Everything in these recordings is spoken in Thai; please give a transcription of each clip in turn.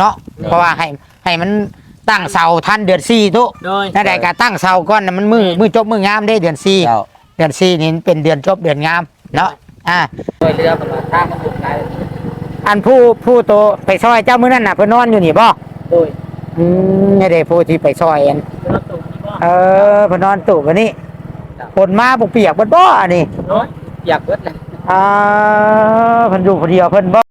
เนาะเพราะว่าให้ให้มันตั้งเสาทันเดือนสี่ตุโดย นั่นใดก็ตั้งเสาก่อนน่ะมันมือมือจบมืองามได้เดือนสี่เจ้าเดือนสี่นี่เป็นเดือนจบเดือนงามเนาะอ่าโดยเรือประมาณทางมันบุกไกลอันผู้ผู้โตไปซอยเจ้ามื้อนั้นน่ะเพิ่นนอนอยู่นี่บ่โดยอืมนี่เด้ผู้ที่ไปซอยอันรถตู้ที่ว่าเออเพิ่นนอนตู่วันนี้ครับฝนมาบ่เปียกเบิดบ่อันนี้โดยอยากเบิดเลย อ่าเพิ่นอยู่คนเดียวเพิ่นบ่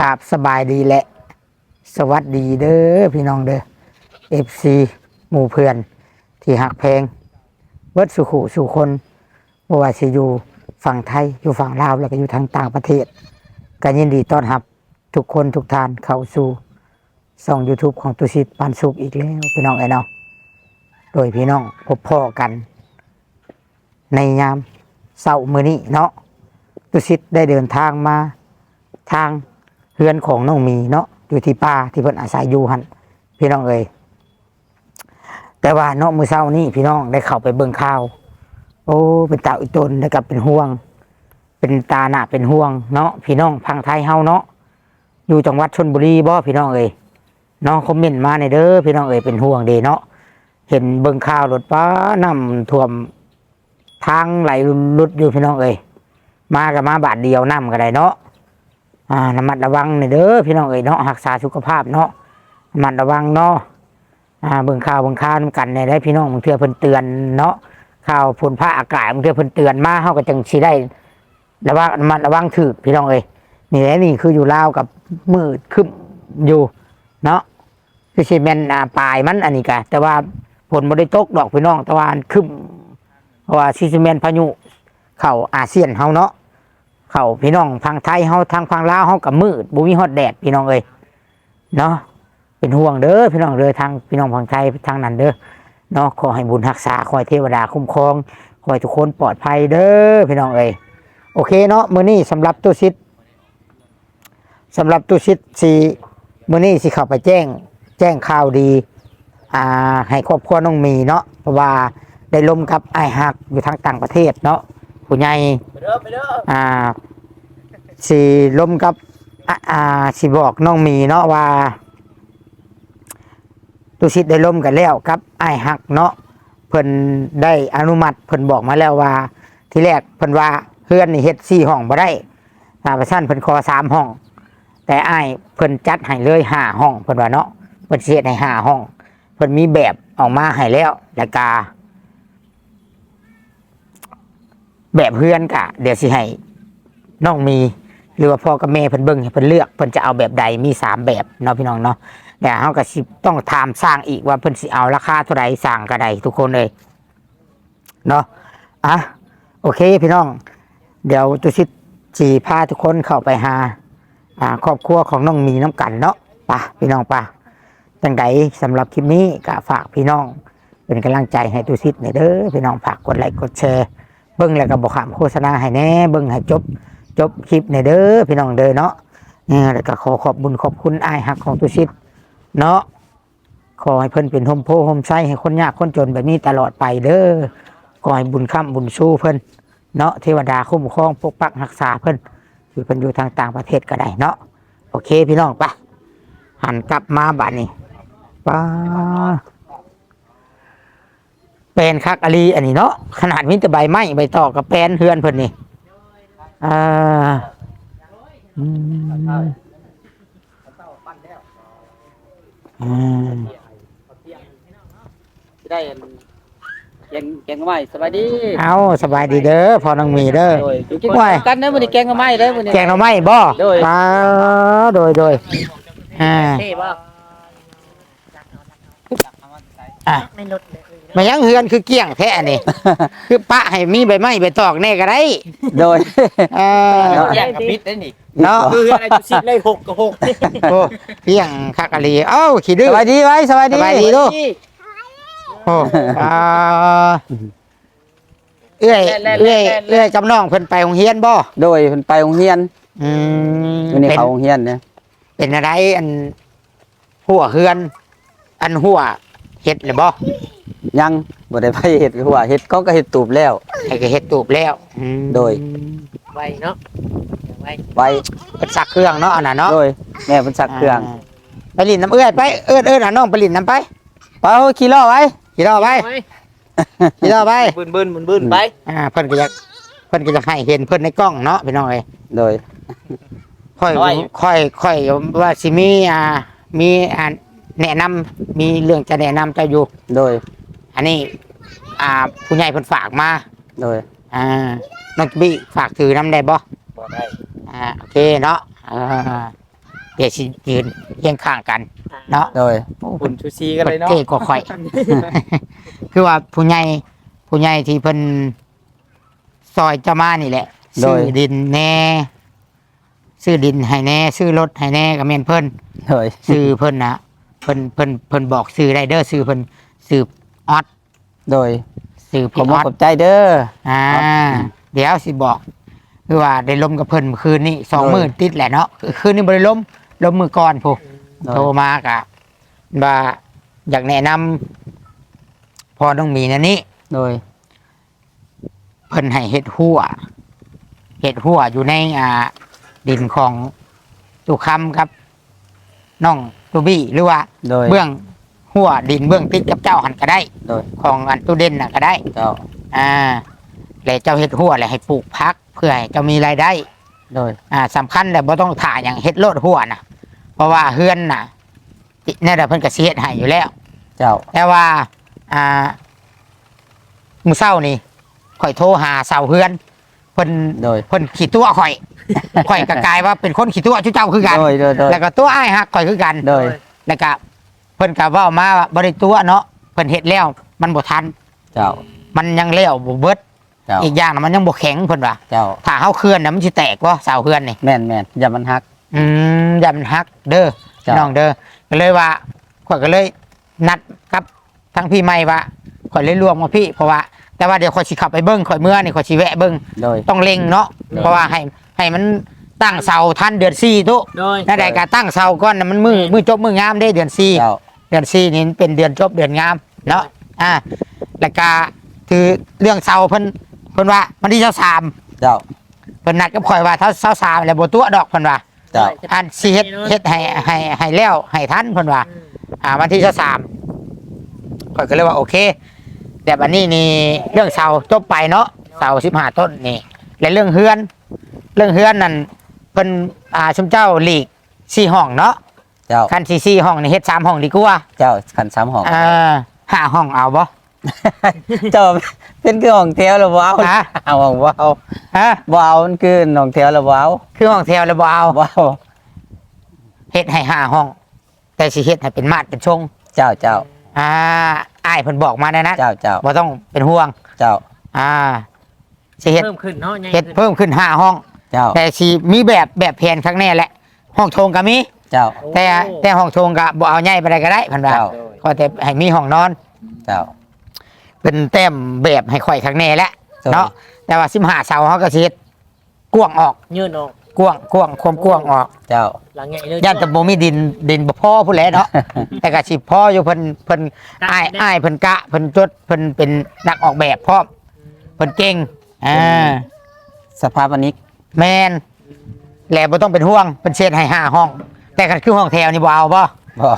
กราบสบายดีแหละ สวัสดีเด้อพี่น้องเด้อ FC หมู่เพื่อน ที่หักเพลงเบิดสุขุสุคนบว่าสิอยู่ฝั่งไทยอยู่ฝั่งลาวแล้วก็อยู่ทางต่างประเทศก็ยินดีต้อนรับ ทุกคนทุกทานเข้าสู่ช่อง YouTube ของตุสิตปันสุขอีกแล้วพี่น้องไอ้เนาะโดยพี่น้องพบพ่อกัน ในยามเสาร์มือนี้เนาะตุสิตได้เดินทางมาทาง เฮือนของน้องมีเนาะอยู่ที่ป่าที่เพิ่นอาศัยอยู่หันพี่น้องเอ้ยแต่ว่าเนาะมือเช้านี่พี่น้องได้เข้าไปเบิ่งข่าว โอ้เป็นตาอุตนแล้วก็เป็นห่วง เป็นตาหนาเป็นห่วงเนาะพี่น้องพังไทยเฮาเนาะอยู่จังหวัดชนบุรีบ่พี่น้องเอ้ยเนาะคอมเมนต์มาในเด้อพี่น้องเอ้ยเป็นห่วงเด้เนาะเห็นเบิ่งข่าวรถป้าน้ำท่วมทางไหลลุดอยู่พี่น้องเอ้ยมากับมาบาทเดียวน้ำก็ได้เนาะ อ่าระมัดระวังในอยเด้อพี่น้องเอ้ยเนาะรักษาสุขภาพเนาะระมัดระวังเนาะอ่าเบิ่งข่าวเบิ่งข่าวนกันเนี่ยได้พี่น้องบางเทื่อเพิ่นเตือนเนาะข่าวฝนฟ้าอากาศบางเทื่อเพิ่นเตือนมาเฮาก็จังสิได้ระวังมันระวังถูกพี่น้องเอ้ยนี่แหละนี่คืออยู่ลาวกับมืดคึ้มอยู่เนาะคือสิแม่นอ่าปลายมันอันนี้กะแต่ว่าฝนบ่ได้ตกดอกพี่น้องแต่ว่าอันครึ้มเพราะว่าซิซิแมนพายุเข้าอาเซียนเฮาเนาะ เข้าพี่น้องทางไทยเฮาทางฝั่งลาวเฮาก็มืดบ่มีฮอดแดดพี่น้องเอ้ยเนาะเป็นห่วงเด้อพี่น้องเด้อทางพี่น้องฝั่งไทยทางนั้นเด้อเนาะขอให้บุญรักษาขอให้เทวดาคุ้มครองขอให้ทุกคนปลอดภัยเด้อพี่น้องเอ้ยโอเคเนาะมื้อนี้สำหรับตู้ซิดสำหรับตู้ซิดสิมื้อนี้สิเข้าไปแจ้ง แจ้งข่าวดีอ่าให้ครอบครัวน้องมีเนาะเพราะว่าได้ลมกับไอ้ายฮักอยู่ทางต่างประเทศเนาะ ผู้ใหญ่ไปเด้อไปเด้ออ่าสีลมกับอ่าอ่าสีบอกน้องมีเนาะว่าตุสิทธิ์ได้ล่มกันแล้วครับไอ้ายหักเนาะเพิ่นได้อนุมัติเพิ่นบอกมาแล้วว่า ที่แรกเพิ่นว่าเฮือนนี่เฮ็ดสี่ห้องบ่ได้ตาประชันเพิ่นขอสามห้อง แต่อ้ายเพิ่นจัดให้เลยห้าห้องเพิ่นว่าเนาะเพิ่นสิเฮ็ดให้ห้าห้อง เพิ่นมีแบบออกมาให้แล้วแล้วก็ แบบเฮือนกะเดี๋ยวสิให้น้องมีหรือว่าพ่อกับแม่เพิ่นเบิ่งให้เพิ่นเลือกเพิ่นจะเอาแบบใดมีสามแบบเนาะพี่น้องเนาะแต่เฮาก็สิต้องถามสร้างอีกว่าเพิ่นสิเอาราคาเท่าใดสร้างก็ได้ทุกคนเลยเนาะอะโอเคพี่น้อง เดี๋ยวตุสิสีพาทุกคนเข้าไปหาอ่าครอบครัวของน้องมีน้ำกันเนาะป่ะพี่น้องป่ะจังใดสำหรับคลิปนี้ก็ฝากพี่น้อง เป็นกำลังใจให้ตุสิตหน่อยเด้อพี่น้องฝากกดไลค์กดแชร์ เบิ่งแล้วก็บอกขามโฆษณาให้แน่เบิ่งให้จบจบคลิปในเด้อพี่น้องเด้อเนาะเนี่ยแล้วก็ขอขอบบุญขอบคุณอ้ายหักของตุชิตเนาะขอให้เพิ่นเป็นโฮมโพโฮมไซให้คนยากคนจนแบบนี้ตลอดไปเด้อขอให้บุญค้ำบุญสู้เพิ่นเนาะเทวดาคุ้มครองปกปักรักษาเพิ่นอยู่เพิ่นอยู่ทางต่างประเทศก็ได้เนาะโอเคพี่น้องไปหันกลับมาบัดนี้ป้า แปลนคักอลีอันนี้เนาะขนาดมีแต่ใบไม้ใบตอกกับแปลนเฮือนเพิ่นนี่อ่าอืมอืมสิได้อันแกงแกงกะไม้สบายดีเอาสบายดีเด้อพอน้องมีเด้อโดยกินไหวกันเด้อมื้อนี้แกงกะไม้เด้อมื้อนี้แกงหน่อไม้บ่โดยปลาโดยโดยอ่าเท่บ่อะ มายังเฮือนคือเกี้ยงแท้นี่ คือปะให้มีใบไม้ใบตอกแน่ก็ได้โดย เออแย่งกับมิดได้นี่เนาะคืออะไรจุสิเลย6กับ6โอ้เกี้ยงคักอลีเอ้าขี้ดื้สอ บายดีไว้สบายสดีบายดี ลูก โอ้อ่าเอื้อยเอื้อยเอื้อยกับน้องเพิ่นไปโรงเรียนบ่โดยเพิ่นไปโรงเรียนอืมอยู่ในเป็นเขาโรงเรียนเนี่ยเป็นอะไรอันหัวเฮือน อันหัว เห็ดเลยบ่ยังบ่ได้ไปเฮ็ดหัวเฮ็ดเขาก็เฮ็ดตูบแล้วไอ้ก็เห็ดตูบแล้วอืมโดย ไวเนาะไวไว้เป็นซักเครื่องเนาะอันนั้นเนาะโดยแม่เพิ่นซักเครื่องาไปลินน้ำเอื้อยไปเอื้อเอื้อหาน้องไปลินน้ำไปไปเอาขี่ล้อไว้กี่รอบไปกี่รอบไปบึนบึนบึนบึนไปอ่าเพิ่นก็จะเพิ่นก็จะให้เห็นเพิ่นในกล้องเนาะพี่น้องเอ้ย โดย ค่อยค่อยค่อยว่าสิมีอ่ามีอ่า แนะนำมีเรื่องจะแนะนำเจะอยู่ โดย อันนี้ อ่า ผู้ใหญ่เพิ่นฝากมาโดย อ่าน้องบี้ฝากถือน้ำได้บ่บ่ได้อ่าโอเคเนาะอ่าเดี๋ยวสิยืนเคียงข้างกัน เนาะโดยคุณชูชีกันเลยเนาะเท่กว่าข่อย คือว่าผู้ใหญ่ผู้ใหญ่ที่เพิ่นซอยเจ้ามานี่แหละซื้อดินแน่ซื้อดินให้แน่ซื้อรถให้แน่ก็แม่นเพิ่นโดยซื้อเพิ่นนะ เพิ่นเพิ่นเพิ่นบอกซื้อได้เด้อซื้อเพิ่นซื้อออดโดยซื้อขพี่อบอคุณอดขอบใจเด้อ อ่า เดี๋ยวสิบอกคือว่าได้ลมกับเพิ่นเมื่อคืนนี้สองโดย มื้อติดแหละเนาะคืนนี้บ่ได้ลมลมมือก่อนพูโดยโทรมากะว่าอยากแนะนำพอต้องมีนะนี่ โดย เพิ่นให้เฮ็ดหัวเฮ็ดหัวอยู่ในอ่าดินของตุคำครับน้อง ตูบี้หรือว่าโดย เบื้องหัวดินเบื้องติดกับเจ้าหันก็ได้ โดย ของอันตูเด่นน่ะก็ได้ เจ้า อ่าแล้วเจ้าเฮ็ดหัวแล้วให้ปลูกพักเพื่อให้เจ้ามีรายได้ โดย อ่าสำคัญแหละบ่ต้องถ่าอย่างเฮ็ดโลดหัวน่ะเพราะว่าเฮือนน่ะเนี่ยแหละเพิ่นก็สิเฮ็ดให้อยู่แล้ว เจ้า แต่ว่า อ่ามื้อเช้านี่ข่อยโทรหาเสาเฮือน เพิ่นโดย เพิ่นขี้ตัวข่อย ข่อยก็กลายว่าเป็นคนขี้ตัวจุเจ้าคือกัน โดยโดยโดยแล้วก็ตัวอ้ายฮักข่อยคือกันโดยแล้วก็เพิ่นก็เว้ามาว่าบ่ได้ตัวเนาะเพิ่นเฮ็ดแล้วมันบ่ทัน เจ้ามันยังแล้วบ่เบิดเจ้าอีกอย่างน่ะมันยังบ่แข็งเพิ่นว่าเจ้าถ้าเฮาเคลื่อนน่ะมันสิแตกบ่เสาเฮือนนี่แม่นแม่นอย่ามันฮัก อืมอย่ามันฮักเด้อจ้ะ น้องเด้อก็เลยว่าข่อยก็เลยนัดกับทั้งพี่ใหม่ว่าข่อยเลยรวมกับพี่เพราะว่า แต่ว่าเดี๋ยวข่อยสิขับไปเบิ้งข่อยเมื่อนี่ข่อยสิแวะเบิ้งโดย ต้องเล็งเนาะเพราะว่าให้ให้มันตั้งเสาทันเดือนสี่ตุโดย นั่นใดการตั้งเสาก่อนน่ะมันมือมือจบมืองามได้เดือนสี่ เจ้า เดือนสี่นี่เป็นเดือนจบเดือนงามเนาะ อ่า แล้วก็คือเรื่องเสาเพิ่นเพิ่นว่ามันที่เสาสามเจ้า เพิ่นนัดกับข่อยว่าถ้าเสาสามแล้วบ่ตัวดอกเพิ่นว่าเจ้า อันสิเฮ็ดเฮ็ดให้ให้ให้แล้วให้ทันเพิ่นว่าอ่า วันที่สามข่อยก็เลยว่าโอเค แต่บันนี้นี่เรื่องเสาจบไปเนาะเสาสิบห้าต้นนี่ และเรื่องเฮือน เรื่องเฮือนนั่นเพิ่นอ่าชุมเจ้าหลีกสี่ห้องเนาะเจ้าคันสี่สี่ห้องนี่เฮ็ดสามห้องดีกว่าเจ้าคันสามห้องอ่าห้าห้องเอาบ่เจ้าเป็นคือห้องแถวแล้วว้าวฮะเอาห้องว้าวฮะว้าวมันคือห้องแถวแล้วว้าวคือห้องแถวแล้วบ่เอาว้าวเฮ็ดให้ห้าห้อง แต่สิเฮ็ดให้เป็นมาดเป็นชงเจ้าเจ้า อ่าอ้ายเพิ่นบอกมาได้นะเจ้าเจ้าบ่ต้องเป็นห่วง เจ้าอ่าสิเฮ็ดเพิ่มขึ้นเนาะใหญ่เฮ็ดขึ้นเพิ่มขึ้นห้าห้อง เจ้าแต่สีมีแบบแบบแผนข้างแน่แหละ ห้องโถงก็มี เจ้า แต่แต่ห้องโถงก็บ่เอาใหญ่ไปได้ก็ได้พันว่าเจ้าก็แต่ให้มีห้องนอน เจ้าเป็นแต้มแบบให้ข่อยข้างแน่แหละเจ้าเนาะแต่ว่าสิบห้าเสาเขาก็สิเฮ็ดกว้างออก ยืนออก กว้างกว้างความกว้างออกเจ้า หลังใหญ่เลยย่านแต่บ่มีดินดินบ่พอผู้แหล้วเนาะ แต่ก็สิพออยู่เพิ่นเพิ่นอ้ายอ้ายเพิ่นกะเพิ่นจดเพิ่นเป็นนักออกแบบพร้อมเพิ่นเก่งอ่าสภาพอันนี้แมนแล้วบ่ต้องเป็นห่วงเป็นเศษให้ห้าห้อง แต่คันคือห้องแถวนี่บ่เอาบ่บ่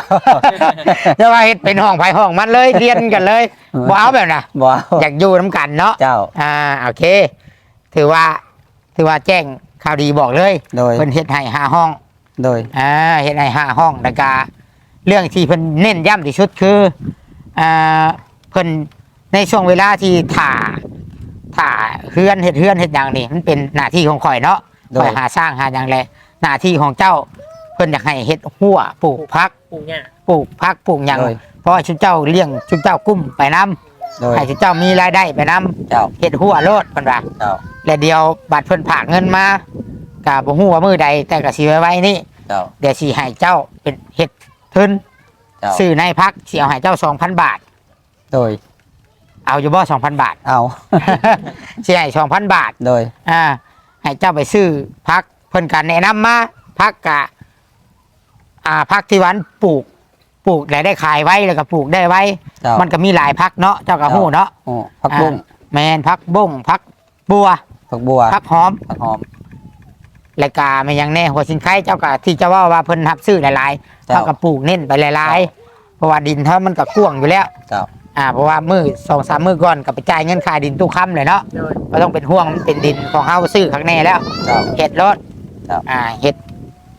จะว่าเฮ็ดเป็นห้องไผห้องมันเลยเรียนกันเลยบ่เอาแบบน่ะบ่อยากอยู่น้ำกันเนาะเจ้า อ่าโอเค ถือว่าถือว่าแจ้ง ข่าวดีบอกเลยโดยเพิ่นเฮ็ดให้ห้าห้องโดยอ่าเฮ็ดให้ห้าห้องแล้วก็เรื่องที่เพิ่นเน้นย้ำที่สุดคืออ่าเพิ่นในช่วงเวลาที่ถ่าถ่าเฮือนเฮ็ดเฮือนเฮ็ดหยังนี่มันเป็นหน้าที่ของข่อยเนาะโดข่อยยหาสร้างหาหยังแลหน้าที่ของเจ้าเพิ่นอยากให้เฮ็ดหัวปลูกพักปลูกเนี่ยปลูกพักปลูกหยังโดยเพราะว่าชุดเจ้าเลี้ยงชุดเจ้ากุ้มไปน้ โดยให้ชุดเจ้ามีรายได้ไปน้เจ้าเฮ็ดหัวโลดเพิ่นว่าเจ้า และเดียวบัตรเพิ่นผากเงินมาก็บ่ฮู้ว่ามื้อใดแต่ก็สิไว้ไว้นี่ เจ้า เดี๋ยวสิให้เจ้าเป็นเฮ็ดทุนเจ้า ซื้อในพักสิเอาให้เจ้า 2,000 บาท โดย เอาอยู่บ่2,000 บาท เอา สิให้2,000 บาท โดย อ่า ให้เจ้าไปซื้อพักเพิ่นก็แนะนำมาพักกะ อ่าพักที่วันปลูก ปลูกได้ได้ขายไว้แล้วก็ปลูกได้ไว้ เจ้ามันก็มีหลายพักเนาะเจ้าก็ฮู้เนาะโอ้ผักบุ้งอ่าแมนพักบุ้งพักบัวผักบัวพักหอมผักหอมรายการมันยังแน่หัวสินไข่เจ้าก็ที่เจะว่าว่าเพิ่นทับซื้อหลายๆเจ้าเท่ากับปลูกเน้นไปหลายๆเพราะว่าดินเท่ามันก็กว้างอยู่แล้ว เจ้าอ่าเพราะว่ามือสองสามมือก่อนก็ไปจ่ายเงินค่าดินตู้ค้ำเลยเนาะโดยก็ต้องเป็นห่วงมันเป็นดินของเฮาซื้อข้างในแล้วเจ้า เห็ดรถครับ อ่าเห็ด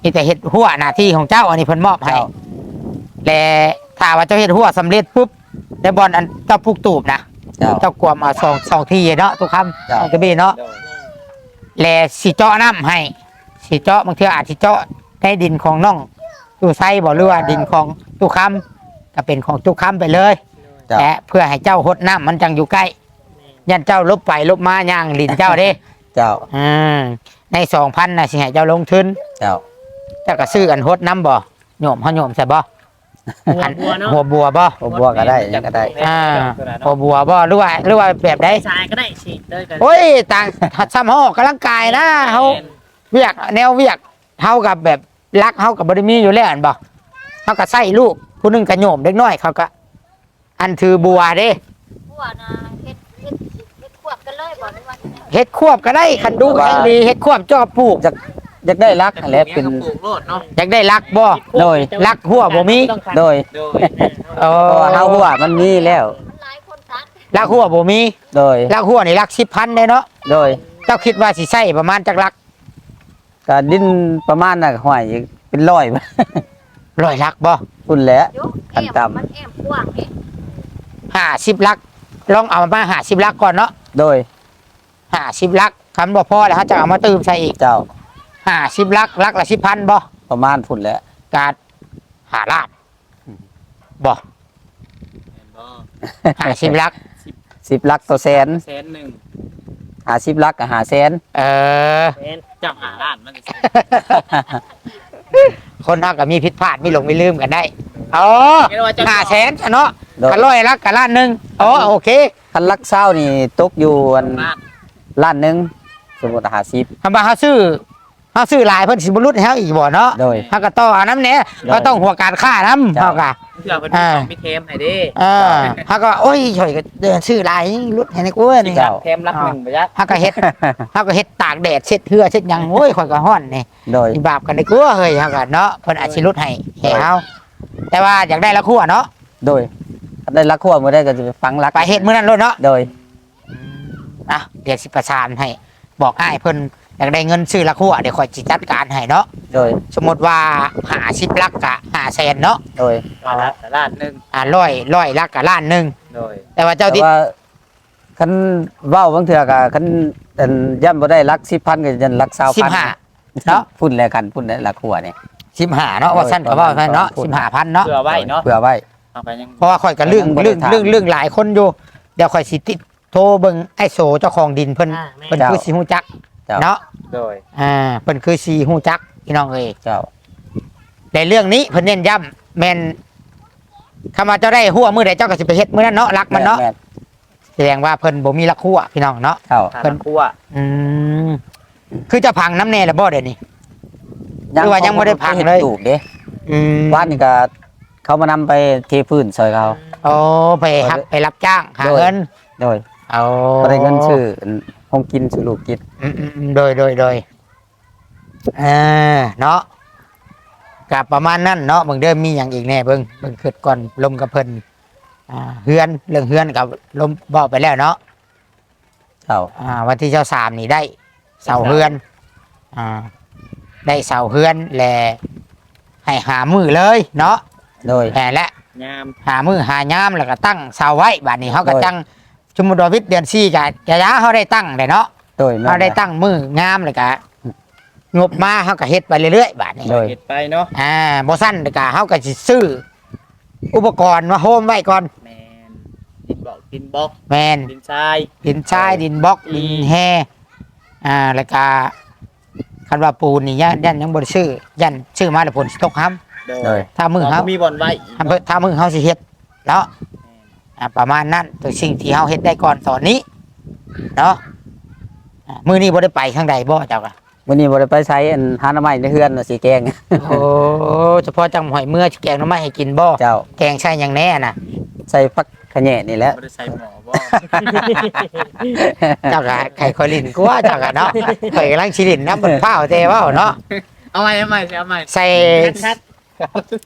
นี่แต่เห็ดหัวหน้าที่ของเจ้าอันนี้เพิ่นมอบให้เจ้า และถ้าว่าเจ้าเห็ดหัวสำเร็จปุ๊บในบอลอันเจ้าปลูกตูบนะเจ้า เจ้ากวมเอาสองสองที่เนาะตู้ค้ำครับเอากระบี่เนาะโดยและสิเจาะน้ำให้สิเจาะบางเทื่ออาจสิเจาะในดินของน้องตู้ไซบ่หรือว่าดินของตู้ค้ำก็เป็นของตู้ค้ำไปเลย เจ้า และเพื่อให้เจ้าหดน้ำมันจังอยู่ใกล้ ยันเจ้าลบไปลบมาย่างลินเจ้าเด้ เจ้า อืมในสองพันนะสิให้เจ้าลงทุนเจ้า เจ้าก็ซื้ออันหดน้ำบ่โยมเขาโยมใช่บ่ หัวอันบัวเนาะหัวบัวบ่ผักบัวก็ได้ยังก็ได้อ่าหัวบัวบ่หรือว่าหรือว่าแบบใดชายก็ได้ฉีดเลยกันโอ้ยต่างซ้ำห้อกำลังกายนะเขาเวียกแนวเวียกเฮากับแบบรักเฮากับบริมีอยู่แล้วอันบ่เฮาก็ใส่ลูกผู้หนึงก็โยมเด็กน้อยเขาก็ อันถือบัวเด้พวกนะเฮ็ดเฮ็ดเฮ็ดควบกันเลยบอกว่าจังได๋เฮ็ดควบก็ได้คันดูแข็งดีเฮ็ดควบจ่อปลูก อยากได้รักนั่นแหละเป็น ปลูกโลดเนาะอยากได้รักบ่โดยรักหัวบ่มีโดยโดยเอเพราะว่าอเฮาหัวมันมีแล้วมันหลายคนตัดรักหัวบ่มีโดยรักหัวนี่รักสิบพันเด้เนาะโดยเจ้าคิดว่าสิใช้ประมาณจักรักก็ดินประมาณน่ะห้อยเป็นร้อย ร้อยรักบ่พุ่นแหละอยู่แอขั้นมต่ำ มันแอมกว้างเด้ห้าสิบลัก ลองเอามาห้าสิบลักก่อนเนาะโดยห้าสิบลักคำบ่พอแล้วเขาจะเอามาเติมใส่อีก เจ้า ห้าสิบลักลักละสิบพันบ่ประมาณพุ่นแหละการหาลาดบ่ห้าสิบลัก สิบลักต่อแสนแสนหนึ่งหาสิบลักก็หาแสนเออ แสนจับหาล้านมันสิคนเราก็มีผิดพลาดมีหลงมีลืมกันได้อ๋อไม่ว่าจะห้าแสนเนาะโดยกันร้อยลักกับล้านหนึ่งอ๋อโอเคคันลักเศร้านี่ตกอยู่อันล้านล้านหนึงสมมุติหาสิบ คำว่าเขาซื้อ เขาซื้อหลายเพิ่นสิบรุษให้เขาอีกบ่เนาะโดย เขาก็ต้องเอาน้ำเนี่ยเขาต้องหัวการค่าน้ำเจ้าเขาก็เพื่อเพิ่นมีของมีเทมให้เด้เออเขาก็โอ้ยช่วยก็เดินซื้อหลายรุษให้ในกูเว้ยนี่เจ้า เทมรักหนึ่งไปยักเขาก็เฮ็ดเขาก็เฮ็ดตากแดดเช็ดเหือเช็ดหยังโอ้ยข่อยก็ฮ้อนนี่ โดยอีบาปกันในกูเฮ้ยเขาก็เนาะเพิ่นอาจสิรุษให้ให้เฮาแต่ว่าอยากได้ละคั่วเนาะโดยคันได้ลักขั้วมือได้ก็จะไปฟังลักไปเฮ็ดมื้อนั้นโลดเนาะ โดย อะเดี๋ยวสิประสานให้บอกอ้ายเพิ่น อยากได้เงินซื้อละคั่วเดี๋ยวข่อยสิจัดการให้เนาะโดยสมมุติว่า50ลักกะ500,000เนาะโดยล้านล้านหนึ่งอ่าร้อยร้อยลักกะล้านหนึงโดยแต่ว่าเจ้าแต่ที่ว่าคันเว้าบางเถื่อก็คันอันย่ำบ่ได้ลักสิบพันก็ยันลักสาวสิบพันห้า เนาะ พุ่นแล้วกันพุ่นแล้วลักขั้วนี่ สิบห้าเนาะว่าสั้นก็ว่าไปเนาะพูดสิบห้าพันเนาะเพื่อไว้เนาะเผื่อไว้ เอาไปยังเพราะว่าข่อยก็เรื่องยังบ่ได้เรื่องถาม เรื่องเรื่องหลายคนอยู่ เดี๋ยวข่อยสิติดโทรเบิ่งไอ้โสเจ้าของดินเพิ่นอ่าแม่เพิ่นคือสีหูจักเจ้าเนาะ โดยอ่าเพิ่นคือสีหูจักพี่น้องเอ้ยเจ้าในเรื่องนี้เพิ่นเน้นย้ำแม่นคำว่าเจ้าได้หัวมือใดเจ้าก็สิไปเฮ็ดมื้อนั้นเนาะรักมันเนาะแม่แสดงว่าเพิ่นบ่มีรักหัวพี่น้องเนาะ เจ้าทานคั่วอืมคือจะพังน้ำแน่ละบ่เดี๋ยวนี้ หรือว่ายังบ่ได้พังเลย ถูกเด้อืมบ้านนี่ก็เขามานำไปเทพื้นซอยเขา โอ้ไปรับไปรับจ้างหาโดย เงินโดยเอาบ่ได้เงินชื่อ ห้องกินชื่อลูกกินอืมอืมอืมโดยโดยโดยเออเนาะกับประมาณนั้นเนาะเบิ่งเดิมมีอย่างอีกแน่เบิ่งเบิ่งขึ้นก่อนลมกับเพิ่นอ่าเฮือนเรื่องเฮือนกับลมบอกไปแล้วเนาะเจ้าอ่า วันที่เจ้าสามนี่ได้ เสาเฮือน อ่า ได้เสาเฮือนแลให้หามือเลยเนาะโดย แหมและยาม หามือหายามแล้วก็ตั้งเสาไว้บัดนี้เขาก็โดยจัง ชุมนุมดวิทย์เดือนสี่กะกะยาเขาได้ตั้งเลยเนาะโดยแม่นเขาได้ตั้งมืองามเลยกะงบมาเขาก็เฮ็ดไปเรื่อยๆบัดนี้ โดยเฮ็ดไปเนาะอ่าบ่สั้นเลยกะเขาก็สิซื้อ อุปกรณ์มาโฮมไว้ก่อน แมนดินบอกดินบล็อกแมนดินทราย ดินทรายดินบล็อกดินแห่อ่าแล้วก็คันว่าปูนนี่ยันยันยังบ่ได้ซื้อยันซื้อมาแล้วผลสิตกห้ำโดโดยถ้ามือเฮามีบ่อนไว้อีกถ้าเพิ่นถ้ามือเฮาสิเฮ็ดเนาะ อ่าประมาณนั้นตัวสิ่งที่เฮาเฮ็ดได้ก่อนตอนนี้เนาะอ่ามื้อนี้บ่ได้ไปข้างใดบ่เจ้าก็วันนี้บ่ได้ไปใช้อันหาหน้ำไม้ในเฮือนน่ะสิแกง โอ้เฉพาะจังหอยเมื่อแกงหน้ำไม้ให้กินบ่เจ้าแกงใช่อย่างแน่น่ะ ใส่ฟักขะแหน่นี่แหละบ่ได้ใส่หมอบ่ เจ้ากะไข่คอยลินกูว่าเจ้ากะเนาะข่อยกำลังชิลินน้ำบนข้าวเตว่าเนาะเอาใหม่เอาใหม่เอาใหม่ใส่คัด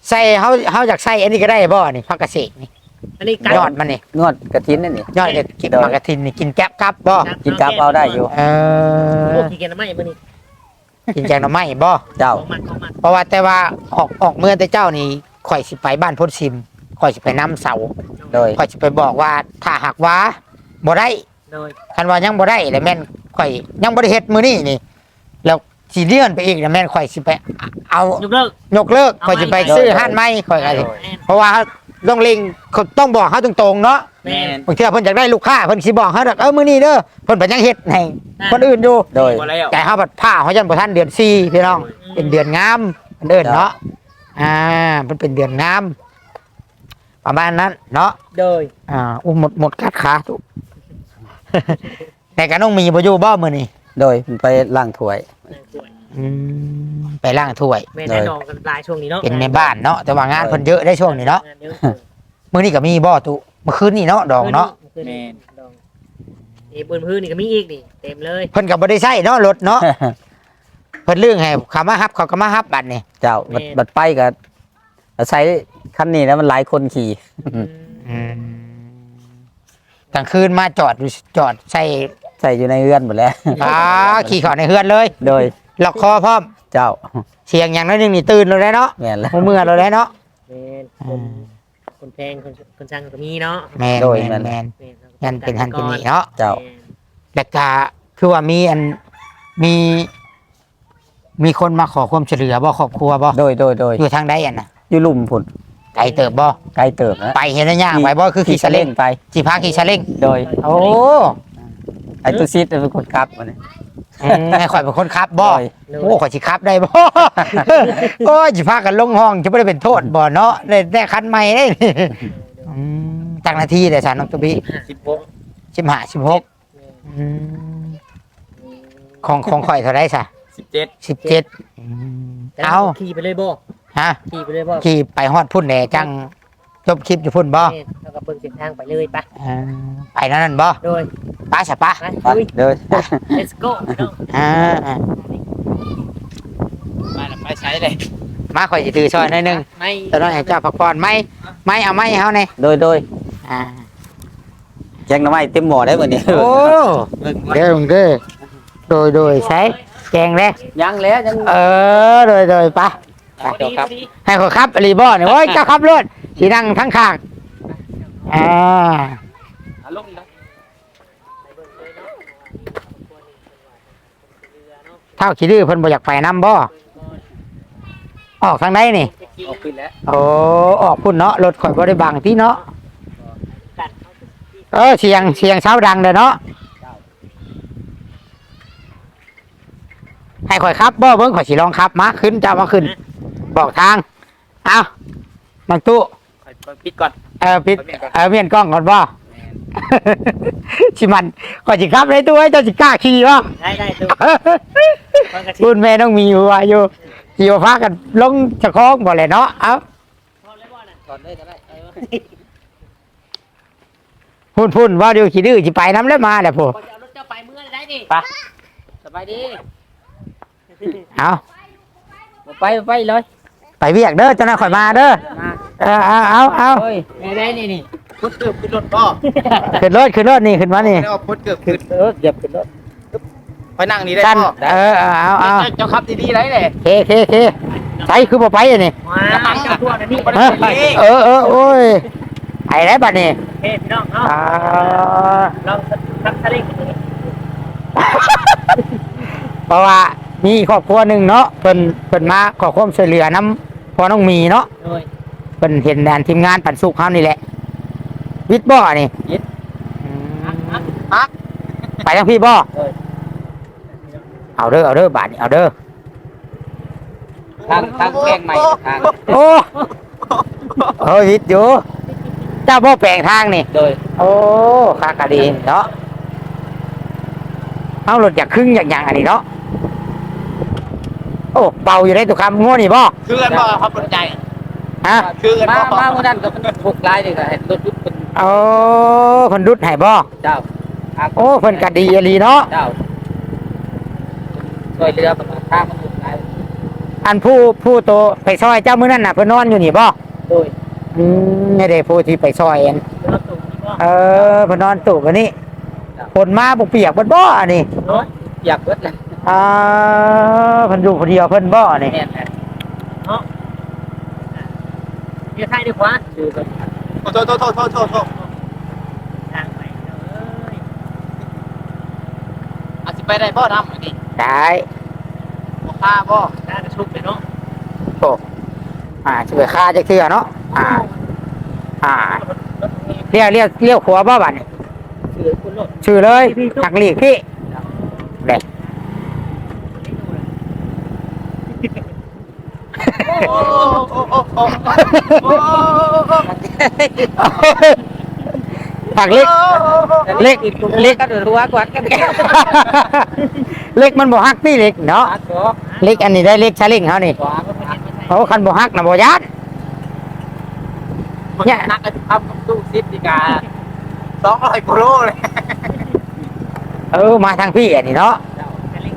ใส่เฮาเฮาอยากใส่อันนี้ก็ได้บ่นี่ผักกะเสกนี่ อันนี้กัยอดมันนี่นวดกระถินนั่นนี่ ยอดจะกินผักกะทินนี่กินแก๊บกับบ่กินกราบเอาได้อยู่ เอโอ้อขี้เกียจไม่มื้อนี้กินแกงหน่อไม้บ่เจ้าของมันของมันเพราะว่าแต่ว่าออกออกเมื่อแต่เจ้านี่ข่อยสิไปบ้านพ้นซิมข่อยสิไปน้ำเสาโดยข่อยสิไปบอกว่าถ้าหากว่าบ่ได้ โดยคันว่ายังบ่ได้แล้วแม่นข่อยยังบ่ได้เฮ็ดมื้อนี้นี่ แล้วสิเลื่อนไปอีกแล้วแม่นข่อยสิไป เอายกเลิกยกเลิกเอาข่อยสิไปไม่ซื้อห้านไม้ข่อยก็สิแม่นเพราะว่า ต้องเล็งเขาต้องบอกเขาตรงๆเนาะแม่น บางเทื่อเพิ่นอยากได้ลูกค้าเพิ่นสิบอกเขาดอกเออมื้อนี้เด้อเพิ่นบ่ยังเฮ็ดให้อ่าคนอื่นอยู่ โดย บ่แล้วแต่เฮาบัดผ้าเขายันบ่ทันเดือน4พี่น้อง เป็นเดือนงามมันเอิ้นเนาะอ่ามันเป็นเดือนงามประมาณนั้นเนาะ โดยอ่าอุ้มหมดหมดกัดขาทุกแต่ก็ต้องมีบ่อยู่บ่มื้อนี้โดยไปล้างถ้วย อืมไปล้างถ้วย แม่แน่นอนกันรายช่วงนี้เนาะเป็นแม่บ้านเนาะแต่ว่างานเพิ่นเยอะได้ช่วงนี้เนาะงเยอะมื้อนี้ก็มีบ่ตุเมื่อคืนนี้เนาะดองเนาะแม่น ดองนี่บนพื้นนี่ก็มีอีกนี่เต็มเลยเพิ่นก็บ่ได้ใช้เนาะรถเนาะเพิ่นเรื่องให้เขามาฮับเขาก็มาฮับบัดนี่เจ้าบัดบัดไปก็ใช้คันนี้แล้วมันหลายคนขี่ อืมกลางคืนมาจอดอยู่จอดใส่ใส่อยู่ในเฮือนหมดแล้ว อ่าขี่เข้าในเฮือนเลย โดย ล็อกคอพร้อม เจ้าเสียงอย่างน้อยหนึงนี่ตื่นเลยเนาะแม่นแล้วหูเมื่อเลยเนาะแม่นคนคนแพงคนคนช่างก็มีเนาะแมนโดยแมนแม่น แมนยันเป็นหันเป็นนี่เนาะเจ้าแต่กาคือว่ามีอันมี มีคนมาขอความช่วยเหลือบ่ครอบครัวบ่โดยโดยโดยอยู่ทางใดอะนะอยู่ลุ่มพุ่นไกลเติบบ่ไกลเติบนะไปเห็นได้ยากไปบ่คือขี่ซาเล้งไป สิพาขี่ซาเล้งโดยโอ้ไอ้ตุซิดเป็นคนขับมันอืม ให้ข่อยเป็นคนขับบ่โดย โอ้ข่อยสิขับได้บ่ โอ้ยสิพากันลงห้องจะบ่ได้เป็นโทษบ่เนาะได้ได้คันใหม่ได้อืมจักนาทีเด้สารน้องตุบี16 15 16อืมของของข่อยเท่าไหร่ซะ17สิบเจ็ดเอาเอาขี่ไปเลยบ่ฮะ ขี่ไปเลยบ่ขี่ไปฮอดพุ่นแหน่จัง จบคลิปอยู่พุ่นบ่แม่นเท่ากับเบิ่งเส้นทางไปเลยไปอ่าไปนั่นนั่นบ่โดยป้าสะปะไปไปลุยโดย let's go พี่น้องอ่าอ่ามาแล้วไปใช้เลยมาข่อยสิถือซอยหน่อยหนึงไม่จะน้อยให้เจ้าพักผ่อนไหมไม่เอาไม่เฮานี่โดยโดยอ่าแกงหน้ำไม้เต็มหม้อได้บ่เนี่ยโอ้เด้อเด้อโดยโดยใช้แกงเด้ยังแล้วยังเออโดยโดยไปพอดีพอดีให้เขาขับรีบอนี่โอ้ยเจ้าขับรถ สินั่งทั้งข้างอ่าอารมณ์เท่าขี้ดื้อเพิ่นบ่อยากไปนํบ่ออกทางใดนี่เอาขึ้นแล้วโอ้ออกพุ่นเนาะรถข่อยบ่ได้บังที่เนาะเออเสียงเสียงเช้าดังเลยเนาะให้ข่อยขับบ่เบิ่งข่อยสิลองขับมาขึ้นเจ้ามาขึ้น บอกทาง เอาบางตู้ไปปิดก่อน เออปิดเออเมียนกล้องก่อนบ่สิมันข่อยสิขับเลยตู้ไอ้เจ้าสิกล้าขี่บ่ได้ได้ตัวมันกระชิคุณแม่ต้องมีอยู่ว่าอยู่สิว่าพากันลงจะคล้องบ่แหละเนาะเอ้าพอแล้วบ่น่ะก่อนได้ก็ได้พุ่นพุ่นว่าเดี๋ยวขี้ดื้อสิไปน้ำแล้วมาแหละพวกพอจะเอารถเจ้าไปเมื่อได้นี่ไปสบายดีเอาไปไปเลย ไปเวียกเด้อเจ้าหน้าข่อยมาเด้อมาเออเอาเอาเอาเฮ้ยได้นี่นี่พุทธเกือบขึ้นรถบ่ขึ้นรถขึ้นรถนี่ขึ้นมานี่แล้วพุทธเกือบขึ้นเออเหยียบขึ้นรถไปนั่งนี่ได้สั้นบ่เออเอาเอาเอาเจ้าขับดีๆได้เลยเคเคเคใส่คือบ่ไปอันนี้ว้าวเจ้าตัวนั่นนี่เออเออเออโอ้ยไปได้บัดนี้เฮ้ยพี่น้องเนาะอ่าลองทักทะเลเพราะว่ามีครอบครัวหนึ่งเนาะเพิ่นเพิ่นมาขอความช่วยเหลือน้ำ พอน้องมีเนาะโดยเพิ่นเห็นแดนทีมงานปันสุกเขานี่แหละ วิทย์บ่อนี่วิทย์ อืมไปทางพี่บ่เอาเด้อเอาเด้อบาทนี่เอาเด้อทางทางแกงใหม่ทางโอ้เฮ้ยวิทย์อยู่เจ้าบ่แปลงทางนี่ โดยโอ้คากะดีเนาะเอารถอยากครึ่งอยากหยังอันนี้เนาะ โอ้เบาอยู่ได้ตุกคำง่วนี่บ่คือกันบ่ครับคนใจฮะคือกันมาบ่มาเมื่อนั้นก็มันถูกลายเลยก็เห็นรถยุบเป็นโอ้เพิ่นดุดให้บ่เจ้าครับโอ้เพิ่นก็ดีอีหลีเนาะเจ้าช่วยเรือมันทางมันถูกลายอันผู้ผู้โตไปซอยเจ้ามื้อนั้นน่ะเพิ่นนอนอยู่นี่บ่โดยอืมนี่เด้ผู้ที่ไปซอยอันรถตู้นี่ก็เออเพิ่นนอนตู่กันนี่ฝนมาบ่เปียกเบิดบ่อันนี้เนาะอยากเบิดเลย อ่าเพิ่นอยู่ผู้เดียวเพิ่นบ่นี่แม่นแหละเนาะเดี๋ยวไทยดีกว่าคือแบบโทษโทษโทษโทษโทษโทษทางไปเอ้ยอาจสิไปได้บ่นำอันนี้ได้บ่ค่าบ่ได้กระชุบเลยเนาะโอ้อ่าสิไปค่าจักเทื่อเนาะอ่า อ่ารถนี้เลี้ยวเลี้ยวเลี้ยวขวาบ่บัดนี้คือคุณรถชื่อเลยหักหลีกพี่เด็ก โอ้โอ้โอ้โอ้โอ้หักเล็ก เล็กเล็กก็ดือดรัวกว่ากันแกเล็กมันบ่ฮักตี้เล็กเนาะเล็กอันนี้ได้เล็กชาเลิงเฮานี่ขาเห็นไม่ใช่เขาคันบ่ฮักน่ะบ่ยานเนี่ยนักกันทำกับตู้ซิปดีกา200กิโลเลยเออมาทางพี่อันนี้เนาะ เจ้าแค่เล็ก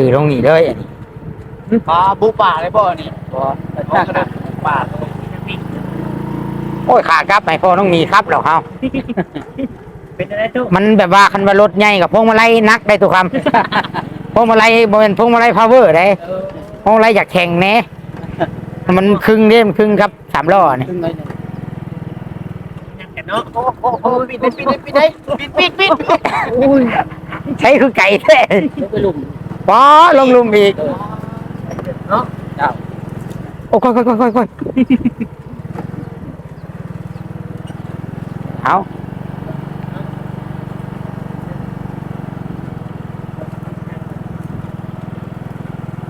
ชื่อตรงนี้เลยอันนี้ปลาบูป่าเลยบ่นี่บ่บ่กระดับป่าโอ้ยขากลับไปพ่อต้องมีครับแล้วเฮาเป็นอะไรตู้มันแบบว่าคันว่ารถใหญ่กับพวงมาลัยนักได้ตุกคำพวงมาลัยบ่เป็นพวงมาลัยพาวเวอร์ได้เออพวงมาลัยอยากแข่งแหน่มันครึ่งเด้มันครึ่งครับสามล้อนี่ขึ้นเลยยังกันเนาะโอ้โอ้โอ้ปิดได้ปิดได้ปิดได้ปิดปิดปิดอุ้ยใช้คือไก่แท้ลงไปหลุม ป้อลงลุมอีกเออเนาะเจ้าโอ้ค่อยค่อยค่อยค่อยค่อยเอา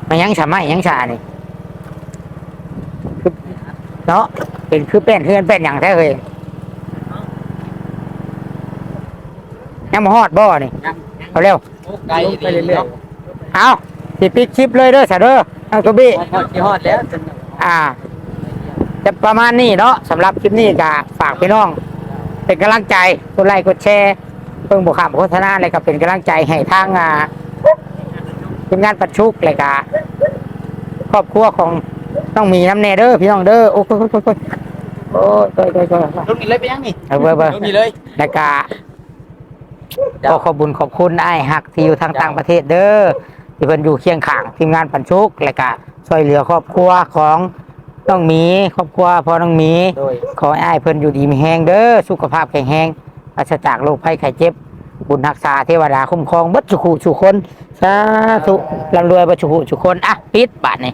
มันยังสามารถยังชานี่เนาะเป็นคือเป็นเฮือนเป็นอย่างแท้เลยยังมาฮอดบ่อนี่เอาเร็ว ไกลไปเรื่อย เอาสิปิดคลิปเลยเด้อสะเด้อเอาตัวบี้ๆฮอดที่ฮอดแล้วจนอ่าจะประมาณนี้เนาะสำหรับคลิปนี้ก็ฝากพี่น้อง เป็นกำลังใจกดไลค์กดแชร์เพิ่งบุคคลโฆษณาอะไรก็เป็นกำลังใจให้ทางอ่าทีมงานปัดชุกเลยกะครอบครัวของต้องมีน้ำเนเด้อพี่น้องเด้อโอ้ยโอ้ยโอ้ยโอ้ยโอ้ยโอ้ยโอ้ยโอ้ยลงนี่เลยไปยังนี่เอาเบอร์เบอร์ลงนี่เลย แล้วก็ขอขอบคุญขอบคุณไอ้ายหักที่อยู่ทางต่างประเทศเด้อ ที่เพิ่นอยู่เคียงข้างทีมงานปันชุกแล้วก็ช่วยเหลือครอบครัวของน้องหมีครอบครัวพ่อน้องหมี โดย ขอให้อ้ายเพิ่นอยู่ดีมีแห้งเด้อสุขภาพแข็งแรงปราศจากโรคภัยไข้เจ็บ บุญรักษาเทวดาคุ้มครองเบัดสุขุสุคนสาธุร่ำรวยเบัดสุขุสุคนอะปิดบาทนี่